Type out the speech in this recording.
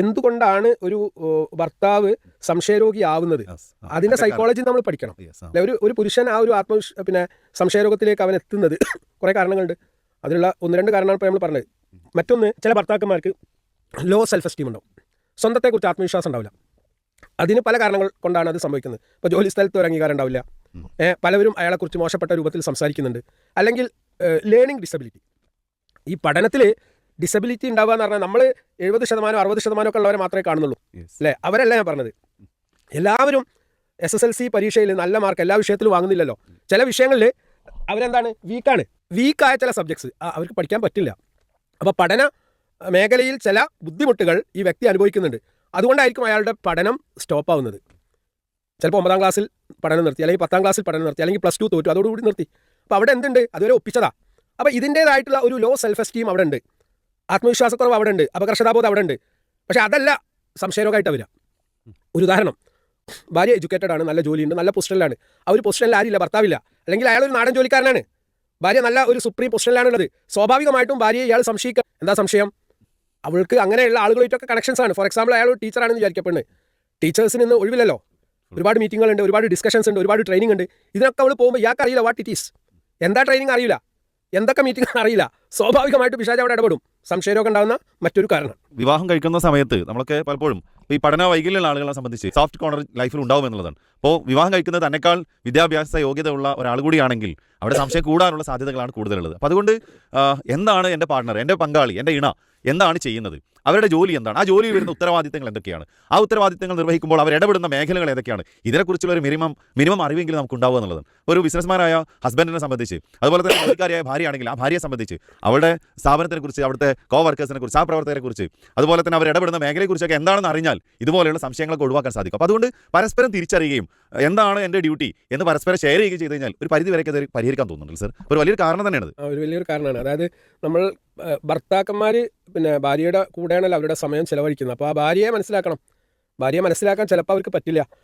എന്തുകൊണ്ടാണ് ഒരു ഭർത്താവ് സംശയരോഗി ആവുന്നത്? അതിന്റെ സൈക്കോളജി നമ്മൾ പഠിക്കണം. ഒരു ഒരു പുരുഷൻ ആ ഒരു ആത്മവിശ് പിന്നെ സംശയരോഗത്തിലേക്ക് അവൻ എത്തുന്നത് കുറേ കാരണങ്ങളുണ്ട്. അതിലുള്ള ഒന്ന് രണ്ട് കാരണമാണ് ഇപ്പോൾ നമ്മൾ പറഞ്ഞത്. മറ്റൊന്ന് ചില ഭർത്താക്കന്മാർക്ക് ലോ സെൽഫ് എസ്റ്റീം ഉണ്ടാവും. സ്വന്തത്തെക്കുറിച്ച് ആത്മവിശ്വാസം ഉണ്ടാവില്ല. അതിന് പല കാരണങ്ങൾ കൊണ്ടാണ് അത് സംഭവിക്കുന്നത്. ഇപ്പോൾ ജോലി സ്ഥലത്ത് ഒരു അംഗീകാരം ഉണ്ടാവില്ല. പലവരും അയാളെക്കുറിച്ച് മോശപ്പെട്ട രൂപത്തിൽ സംസാരിക്കുന്നുണ്ട്. അല്ലെങ്കിൽ ലേണിംഗ് ഡിസബിലിറ്റി ഈ പഠനത്തിൽ ഡിസബിലിറ്റി ഉണ്ടാവുക എന്ന് പറഞ്ഞാൽ നമ്മൾ എഴുപത് ശതമാനം അറുപത് ശതമാനം ഒക്കെ ഉള്ളവരെ മാത്രമേ കാണുന്നുള്ളൂ. അല്ലേ? അവരല്ല ഞാൻ പറഞ്ഞത്? എല്ലാവരും എസ് എസ് എൽ സി പരീക്ഷയിൽ നല്ല മാർക്ക് എല്ലാ വിഷയത്തിലും വാങ്ങുന്നില്ലല്ലോ. ചില വിഷയങ്ങളിൽ അവരെന്താണ്? വീക്കാണ് വീക്കായ ചില സബ്ജക്ട്സ് അവർക്ക് പഠിക്കാൻ പറ്റില്ല. അപ്പോൾ പഠന മേഖലയിൽ ചില ബുദ്ധിമുട്ടുകൾ ഈ വ്യക്തി അനുഭവിക്കുന്നുണ്ട്. അതുകൊണ്ടായിരിക്കും അയാളുടെ പഠനം സ്റ്റോപ്പ് ആവുന്നത്. ചിലപ്പോൾ ഒമ്പതാം ക്ലാസ്സിൽ പഠനം നിർത്തി അല്ലെങ്കിൽ പത്താം ക്ലാസ്സിൽ പഠനം നിർത്തി അല്ലെങ്കിൽ പ്ലസ് ടു തോറ്റു അതോടുകൂടി നിർത്തി. അപ്പോൾ അവിടെ എന്തുണ്ട്? അതുവരെ ഒപ്പിച്ചതാ. അപ്പോൾ ഇതിന്റേതായിട്ടുള്ള ഒരു ലോ സെൽഫ് എസ്റ്റീം അവിടെ ഉണ്ട്. ആത്മവിശ്വാസക്കുറവ് അവിടെ ഉണ്ട് അപകർഷതാബോധം അവിടെ ഉണ്ട്. പക്ഷെ അതല്ല സംശയരോഗമായിട്ട് വരിക. ഒരു ഉദാഹരണം. ഭാര്യ എഡ്യൂക്കേറ്റഡ് ആണ് നല്ല ജോലിയുണ്ട് നല്ല പൊസിഷനിലാണ് ആ ഒരു പൊസിഷനിൽ ആരില്ല ഭർത്താവില്ല. അല്ലെങ്കിൽ അയാൾ ഒരു നാടൻ ജോലിക്കാരനാണ്. ഭാര്യ നല്ല ഒരു സുപ്രീം പൊസിഷനിലാണുള്ളത് സ്വാഭാവികമായിട്ടും ഭാര്യയെ ഇയാൾ സംശയിക്കുക എന്താ സംശയം? അവൾക്ക് അങ്ങനെയുള്ള ആളുകളായിട്ടൊക്കെ കണക്ഷൻസ് ആണ്. ഫോർ എക്സാമ്പിൾ അയാൾ ടീച്ചറാണെന്ന് വിചാരിക്കപ്പെടുന്നത് ടീച്ചേഴ്സിന് ഇന്ന് ഒഴിവില്ലല്ലോ. ഒരുപാട് മീറ്റിങ്ങുകളുണ്ട് ഒരുപാട് ഡിസ്കഷൻസ് ഉണ്ട് ഒരുപാട് ട്രെയിനിങ് ഉണ്ട്. ഇതിനൊക്കെ അവൾ പോകുമ്പോൾ ഇയാൾക്ക് അറിയില്ല വാട്ട് ഇറ്റ് ഈസ് എന്താ ട്രെയിനിങ് അറിയില്ല. എന്തൊക്കെ മീറ്റിംഗ് അറിയില്ല. സ്വാഭാവികമായിട്ട് പിശാജ് അവിടെ ഇടപെടും. സംശയരോഗം ഉണ്ടാകുന്ന മറ്റൊരു കാരണം. വിവാഹം കഴിക്കുന്ന സമയത്ത് നമ്മളൊക്കെ പലപ്പോഴും ഈ പഠന വൈകല്യമുള്ള ആളുകളെ സംബന്ധിച്ച് സോഫ്റ്റ് കോർണർ ലൈഫിൽ ഉണ്ടാവും എന്നുള്ളതാണ്. അപ്പോൾ വിവാഹം കഴിക്കുന്നത് തന്നെക്കാൾ വിദ്യാഭ്യാസ യോഗ്യത ഉള്ള ഒരാൾ കൂടിയാണെങ്കിൽ അവിടെ സംശയം കൂടാനുള്ള സാധ്യതകളാണ് കൂടുതലുള്ളത്. അപ്പോൾ അതുകൊണ്ട് എന്താണ് എന്റെ പാർട്ണർ എന്റെ പങ്കാളി എന്റെ ഇണ? എന്താണ് ചെയ്യുന്നത്? അവരുടെ ജോലി എന്താണ്? ആ ജോലിയിൽ വരുന്ന ഉത്തരവാദിത്തങ്ങൾ എന്തൊക്കെയാണ്? ആ ഉത്തരവാദിത്തങ്ങൾ നിർവഹിക്കുമ്പോൾ അവർ ഇടപെടുന്ന മേഖലകൾ ഏതൊക്കെയാണ്? ഇതിനെക്കുറിച്ചുള്ള ഒരു മിനിമം മിനിമം അറിവെങ്കിലും നമുക്ക് ഉണ്ടാവുക എന്നുള്ളത്. ഒരു ബിസിനസ്മാനായ ഹസ്ബൻഡിനെ സംബന്ധിച്ച് അതുപോലെ തന്നെ ജോലിക്കാരിയായ ഭാര്യയാണെങ്കിൽ ആ ഭാര്യയെ സംബന്ധിച്ച് അവരുടെ സ്ഥാപനത്തിനെ കുറിച്ച് അവിടുത്തെ കോ വർക്കേഴ്സിനെ കുറിച്ച് ആ പ്രവർത്തകരെ കുറിച്ച് അതുപോലെ തന്നെ അവർ ഇടപെടുന്ന മേഖലയെക്കുറിച്ചൊക്കെ എന്താണെന്ന് അറിഞ്ഞാൽ ഇതുപോലെയുള്ള സംശയങ്ങളൊക്കെ ഒഴിവാക്കാൻ സാധിക്കും. അപ്പോൾ അതുകൊണ്ട് പരസ്പരം തിരിച്ചറിയുകയും എന്താണ് എന്റെ ഡ്യൂട്ടി എന്ന് പരസ്പരം ഷെയർ ചെയ്യുകയും ചെയ്ത് കഴിഞ്ഞാൽ ഒരു പരിധി വരെയൊക്കെ പരിഹരിക്കാൻ തോന്നുന്നുണ്ട് സർ ഒരു വലിയൊരു കാരണം തന്നെയാണ് ഒരു വലിയൊരു കാരണമാണ്. അതായത് നമ്മൾ ഭർത്താക്കന്മാർ പിന്നെ ഭാര്യയുടെ കൂടെയാണല്ലോ അവരുടെ സമയം ചിലവഴിക്കുന്നത്. അപ്പോൾ ആ ഭാര്യയെ മനസ്സിലാക്കണം. ഭാര്യയെ മനസ്സിലാക്കാൻ ചിലപ്പോൾ അവർക്ക് പറ്റില്ല.